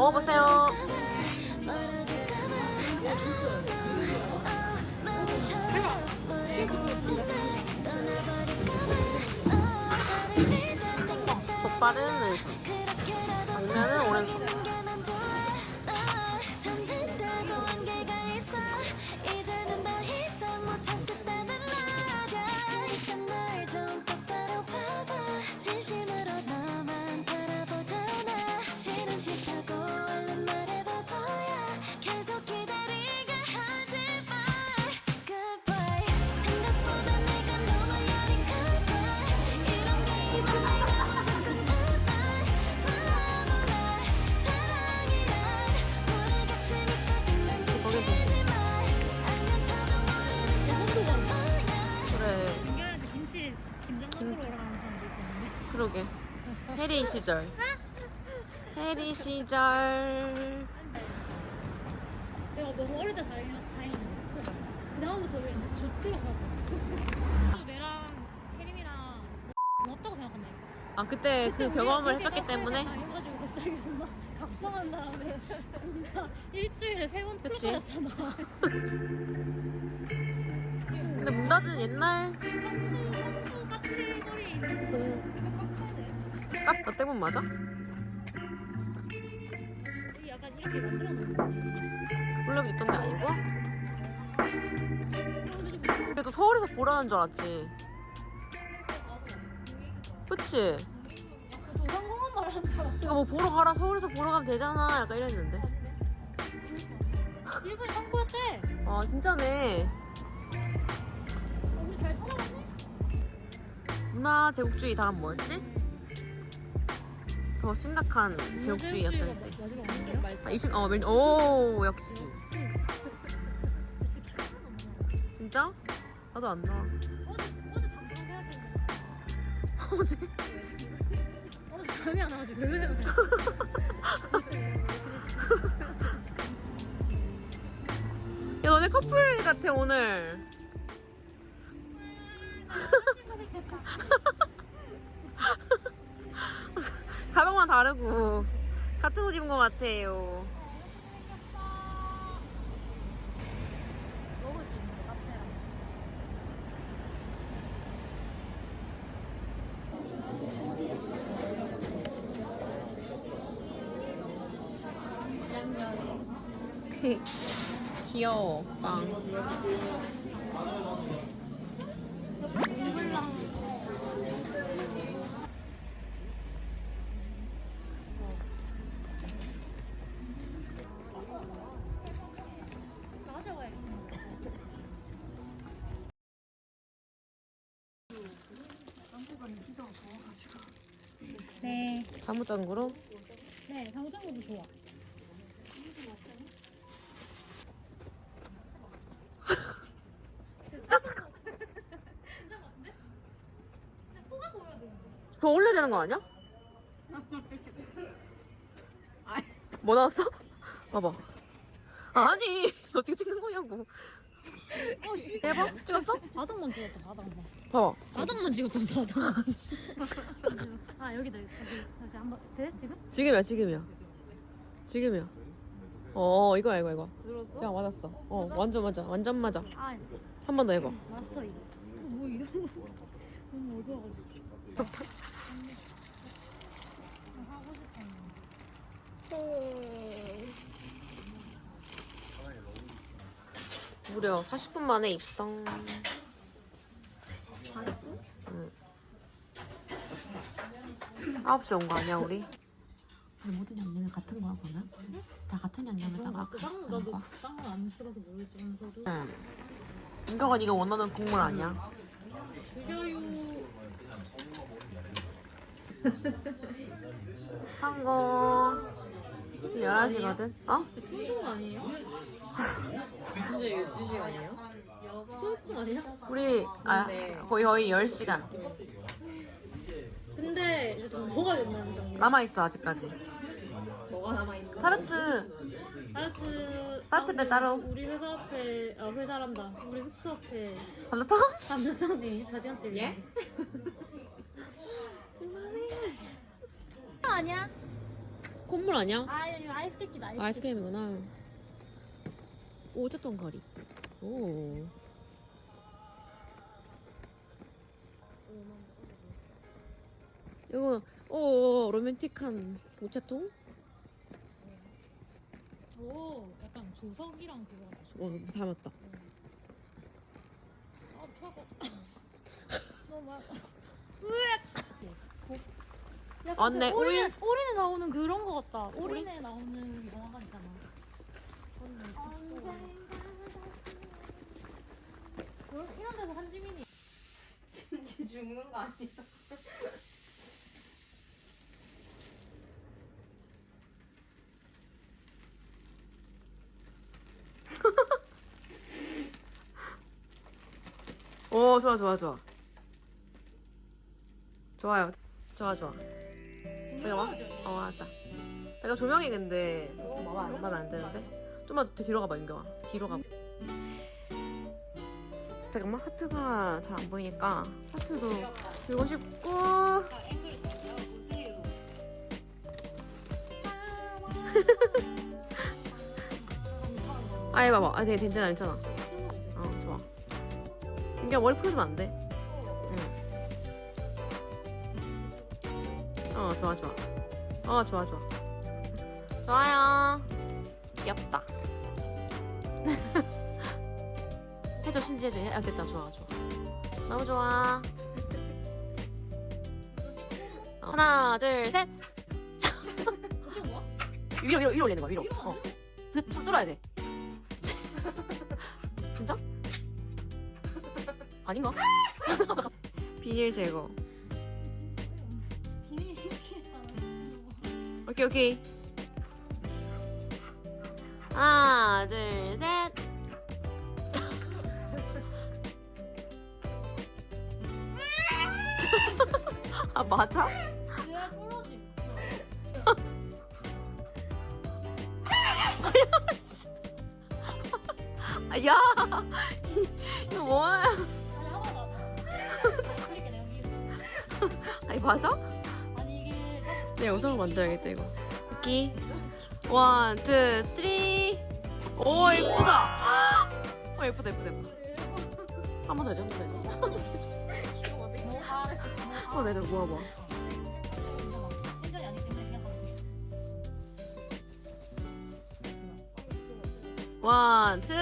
먹어보세요. 족발은 왼손, 당면은 오른손. 시절. 해리 시절. 내가 너무 어릴 때 다행이 다행인데 그 다음부터 왜 좋대로 살았잖아 내랑 혜림이랑 없다고 생각한다니까 아, 그때 그 경험을 했었기 때문에. 해가지고 갑자기 존나 각성한 다음에 존나 일주일에 세번 그치. 풀어가잖아 근데 문 닫은 옛날 성수 롯데문 맞아? 이 약간 이렇게 만들어놓은 블럭이 있던 게 아니고? 그래도 서울에서 보라는 줄 알았지. 그치? 도상공원 말하는 줄 알았어 그니까 뭐 보러 가라 서울에서 보러 가면 되잖아 약간 이랬는데 일본이 선구였대 아 진짜네 잘 살아갔네 문화 제국주의 다음 뭐였지? 더 심각한 제국주의였던 때 마지막 아닌가요? 아, 20, 어, 멘- 오 역시. 진짜? 나도 안 나. 어제 어제 잠이 안 생각. 야 너네 커플 같아 오늘 가방만 다르고 같은 옷 입은 것 같아요 먹을 수 있는 거 카페랑. 귀여워 빵 네, 자무장구로 네, 장정구도 좋아. 더 올려야 되는 거 아니야? 뭐 나왔어? 봐봐 아니 어떻게 찍는 거냐고 어, 씨. 대박 찍었어? 바닥만 찍었다, 바닥만. 봐봐 바닥만 찍었다, 바닥만. 아, 여기다, 여기. 다시 한 번. 돼, 지금? 지금이야 지금이야 지금이야 어 이거야 이거 이거 눌렀어? 자 맞았어 어 완전 맞아 완전 맞아 아, 한 번 더 해봐 마스터 이거. 뭐 이런 거 쓰지? 너무 어두워가지고. 아, 하고 싶었는데. 무려 40분 만에 입성 40분? 응 9시 온 거 아니야 우리? 모든 양념이 같은 거야 그러면? 다 같은 양념에다가 그 빵, 나도 빵은 안 들어서 모르지만서도. 응 인경아 네가 원하는 국물 아니야 주저유. 성공 지금 11시거든? 어? 소금 아니에요? 진짜 12시간이에요? 소금 아니야? 우리 아, 거의 거의 10시간 근데 이제 더 먹어야 된다는 점. 남아있어 아직까지 뭐가 남아있나? 타르트 아르트. 따뜻해, 따로. 우리 회사 앞에, 아, 회사란다. 우리 숙소 앞에 반도통? 감자탕집 24시간째. 예? 아니야? 콧물 아니야? 아니, 아니. 아이스케이크 아이스케이크. 아이스크림이구나. 오, 어쨌든 거리. 오. 이거, 오, 로맨틱한 우체통? 오, 약간 조석이랑 그거 같아. 어, 닮았다. 아, 차가. 너무 많아. 약간 맞네, 그 오리네, 우유. 오리네 나오는 그런 거 같다. 오리네 나오는 영화관 있잖아. 오리네 그런 이런 데서 한지민이 진짜 죽는 거 아니야? 오, 좋아, 좋아, 좋아. 좋아요. 좋아, 좋아. 잠깐만. 어, 알았다. 내가 조명이 근데 말안 안 되는데? 좀만 더 뒤로 가봐, 윤경아. 뒤로 가봐. 잠깐만, 하트가 잘 안 보이니까 하트도 들고 싶고. 앵글 내가 보세요. 아, 해봐봐. 아, 되게 괜찮아, 괜찮아. 윤경아, 머리 풀어주면 안 돼? 응. 어, 좋아, 좋아. 어, 좋아, 좋아. 좋아요. 귀엽다. 해줘, 신지 해줘. 아, 됐다. 좋아, 좋아. 너무 좋아. 어, 하나, 둘, 셋. 위로, 위로, 위로 올리는 거야, 위로. 어. 뚫어야 돼. 아닌가? 비닐 제거. 했잖아. 오케이, 오케이. 하나, 둘, 셋. 아, 맞아? 부러지. 아, 야! 이거 뭐야? 맞아? 아니 이게 내 영상을 만들어야겠다, 이거. 오케이. 원, 투, 쓰리. 오, 예쁘다! 어, 예쁘다, 예쁘다, 예쁘다. 한 번 더 해줘, 한 번 더 해줘. 한번더 해줘, 모아봐. 원, 투.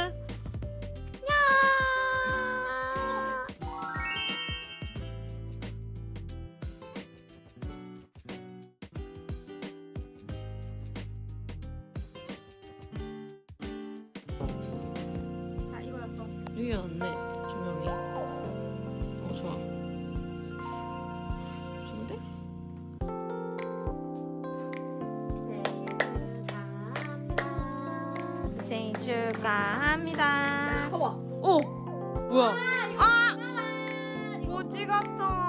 왔네, 조명이. 어, 좋아. 좋은데? 생일 축하합니다. 봐봐. 오! 뭐야? 아! 못 찍었어. 찍었다?